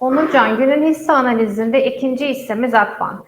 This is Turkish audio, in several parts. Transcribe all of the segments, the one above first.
Onurcan günün hisse analizinde ikinci hissemiz Akbank.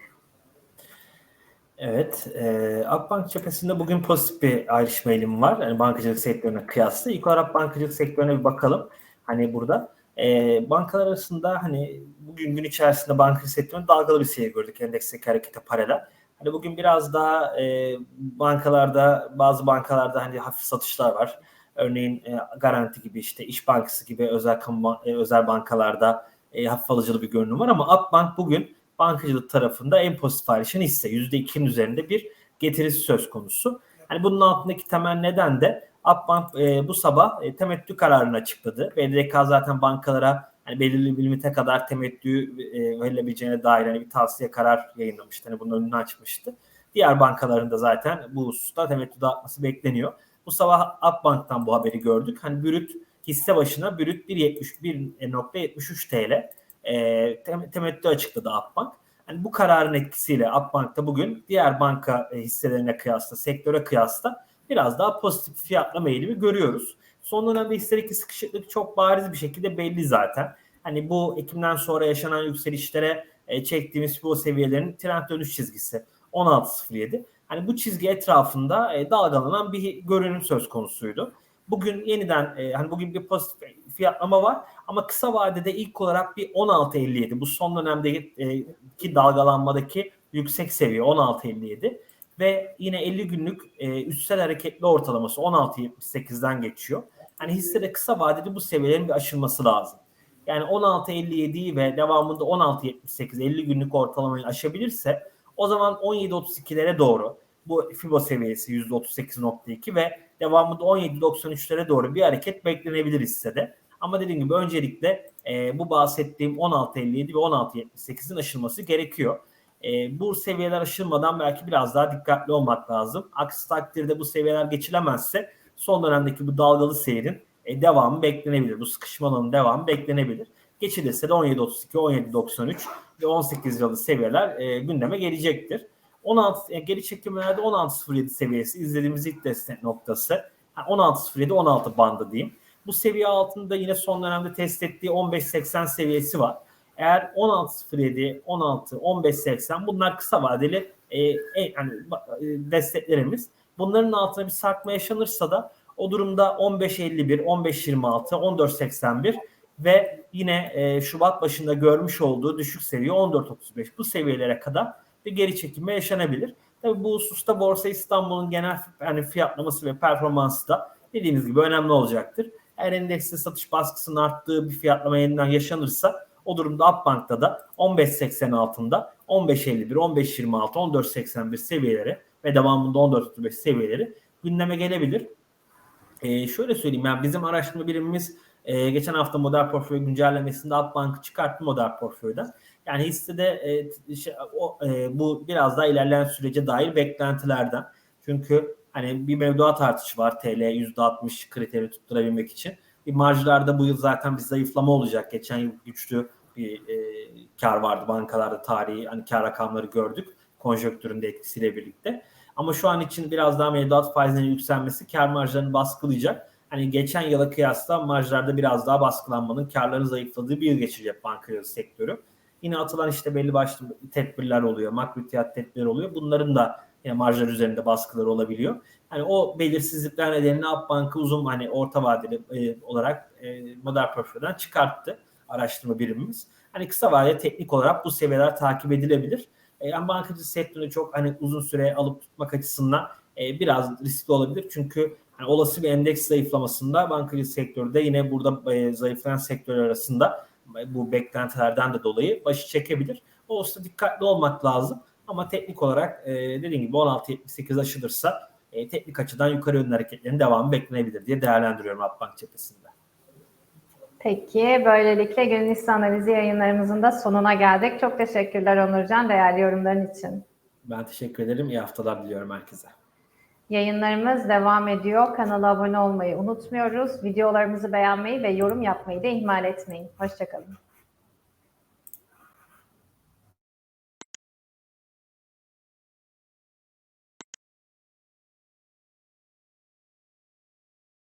Evet, e, Akbank cephesinde bugün pozitif bir ayrışma eğilimi var. Yani bankacılık sektörüne kıyasla. İlk olarak bankacılık sektörüne bir bakalım. Hani burada e, bankalar arasında hani bugün gün içerisinde bankacılık sektöründe dalgalı bir seyir gördük endeksteki harekete paralel. Hani bugün biraz daha e, bankalarda bazı bankalarda hani hafif satışlar var. Örneğin e, Garanti gibi işte İş Bankası gibi özel e, özel bankalarda e, hafif alıcılı bir görünüm var ama Akbank bugün bankacılık tarafında en pozitif ayrışan hisse. %2'nin üzerinde bir getirisi söz konusu. Hani bunun altındaki temel neden de Akbank e, bu sabah e, temettü kararını açıkladı. BDDK zaten bankalara hani belirli bir limite kadar temettü e, verilebileceğine dair hani bir tavsiye karar yayınlamıştı. Hani bunun önünü açmıştı. Diğer bankaların da zaten bu hususta temettü dağıtması bekleniyor. Bu sabah Akbank'tan bu haberi gördük. Hani bürüt hisse başına bürüt 1.73 TL e, temettü açıkladı Akbank. Yani bu kararın etkisiyle Akbank da bugün diğer banka e, hisselerine kıyasla, sektöre kıyasla biraz daha pozitif fiyatlama eğilimi görüyoruz. Son dönemde hissedeki sıkışıklık çok bariz bir şekilde belli zaten. Hani bu Ekim'den sonra yaşanan yükselişlere e, çektiğimiz bu seviyelerin trend dönüş çizgisi 16.07. Hani bu çizgi etrafında e, dalgalanan bir görünüm söz konusuydu. Bugün yeniden e, hani bugün bir pozitif fiyatlama var ama kısa vadede ilk olarak bir 16.57 bu son dönemdeki e, dalgalanmadaki yüksek seviye 16.57 ve yine 50 günlük e, üstsel hareketli ortalaması 16.78'den geçiyor. Hani hissede kısa vadede bu seviyelerin bir aşılması lazım. Yani 16.57'yi ve devamında 16.78 50 günlük ortalamayı aşabilirse o zaman 17.32'lere doğru bu FIBO seviyesi %38.2 ve devamında 17.93'lere doğru bir hareket beklenebilir hissede. Ama dediğim gibi öncelikle e, bu bahsettiğim 16.57 ve 16.78'in aşılması gerekiyor. E, bu seviyeler aşılmadan belki biraz daha dikkatli olmak lazım. Aksi takdirde bu seviyeler geçilemezse son dönemdeki bu dalgalı seyrin e, devamı beklenebilir. Bu sıkışmanın devamı beklenebilir. Geçilirse de 17.32, 17.93 ve 18 liralı seviyeler e, gündeme gelecektir. 16 yani geri çekilmelerde 16.07 seviyesi izlediğimiz ilk destek noktası. Yani 16.07 16 bandı diyeyim. Bu seviye altında yine son dönemde test ettiği 15.80 seviyesi var. Eğer 16.07, 16, 15.80 bunlar kısa vadeli e, e, yani e, desteklerimiz. Bunların altına bir sarkma yaşanırsa da o durumda 15.51, 15.26, 14.81 ve yine e, Şubat başında görmüş olduğu düşük seviye 14.35 bu seviyelere kadar bir geri çekilme yaşanabilir. Tabii bu hususta Borsa İstanbul'un genel yani fiyatlaması ve performansı da dediğiniz gibi önemli olacaktır. Eğer endekste satış baskısının arttığı bir fiyatlama yeniden yaşanırsa o durumda Akbank'ta da 15.80 altında 15.51, 15.26, 14.81 seviyeleri ve devamında 14.35 seviyeleri gündeme gelebilir. Ee, şöyle söyleyeyim yani bizim araştırma birimimiz e, geçen hafta model portföy güncellemesinde Akbank'ı çıkarttı model portföyden. Yani hissede e, şey, o, e, bu biraz daha ilerleyen sürece dair beklentilerden. Çünkü hani bir mevduat artışı var TL %60 kriteri tutturabilmek için. Bir marjlarda bu yıl zaten bir zayıflama olacak. Geçen yıl güçlü bir e, kar vardı bankalarda tarihi hani kar rakamları gördük konjonktürün de etkisiyle birlikte. Ama şu an için biraz daha mevduat faizlerinin yükselmesi kar marjlarını baskılayacak. Hani geçen yıla kıyasla marjlarda biraz daha baskılanmanın karların zayıfladığı bir yıl geçirecek bankacılık sektörü. Yine atılan işte belli başlı tedbirler oluyor. Makro ihtiyat tedbirleri oluyor. Bunların da yine marjlar üzerinde baskıları olabiliyor. Hani o belirsizlikler nedeniyle Akbank'ı uzun hani orta vadeli e, olarak e, model portföyden çıkarttı araştırma birimimiz. Hani kısa vadede teknik olarak bu seviyeler takip edilebilir. E, yani bankacılık sektörünü çok hani uzun süre alıp tutmak açısından e, biraz riskli olabilir. Çünkü yani olası bir endeks zayıflamasında bankacılık sektörde yine burada e, zayıflayan sektörler arasında bu beklentilerden de dolayı başı çekebilir. O usta dikkatli olmak lazım. Ama teknik olarak e, dediğim gibi 16.78 aşılırsa e, teknik açıdan yukarı yönlü hareketlerin devamı beklenebilir diye değerlendiriyorum Akbank cephesinde. Peki böylelikle günün hisse analizi yayınlarımızın da sonuna geldik. Çok teşekkürler Onurcan değerli yorumların için. Ben teşekkür ederim. İyi haftalar diliyorum herkese. Yayınlarımız devam ediyor. Kanala abone olmayı unutmuyoruz. Videolarımızı beğenmeyi ve yorum yapmayı da ihmal etmeyin. Hoşçakalın.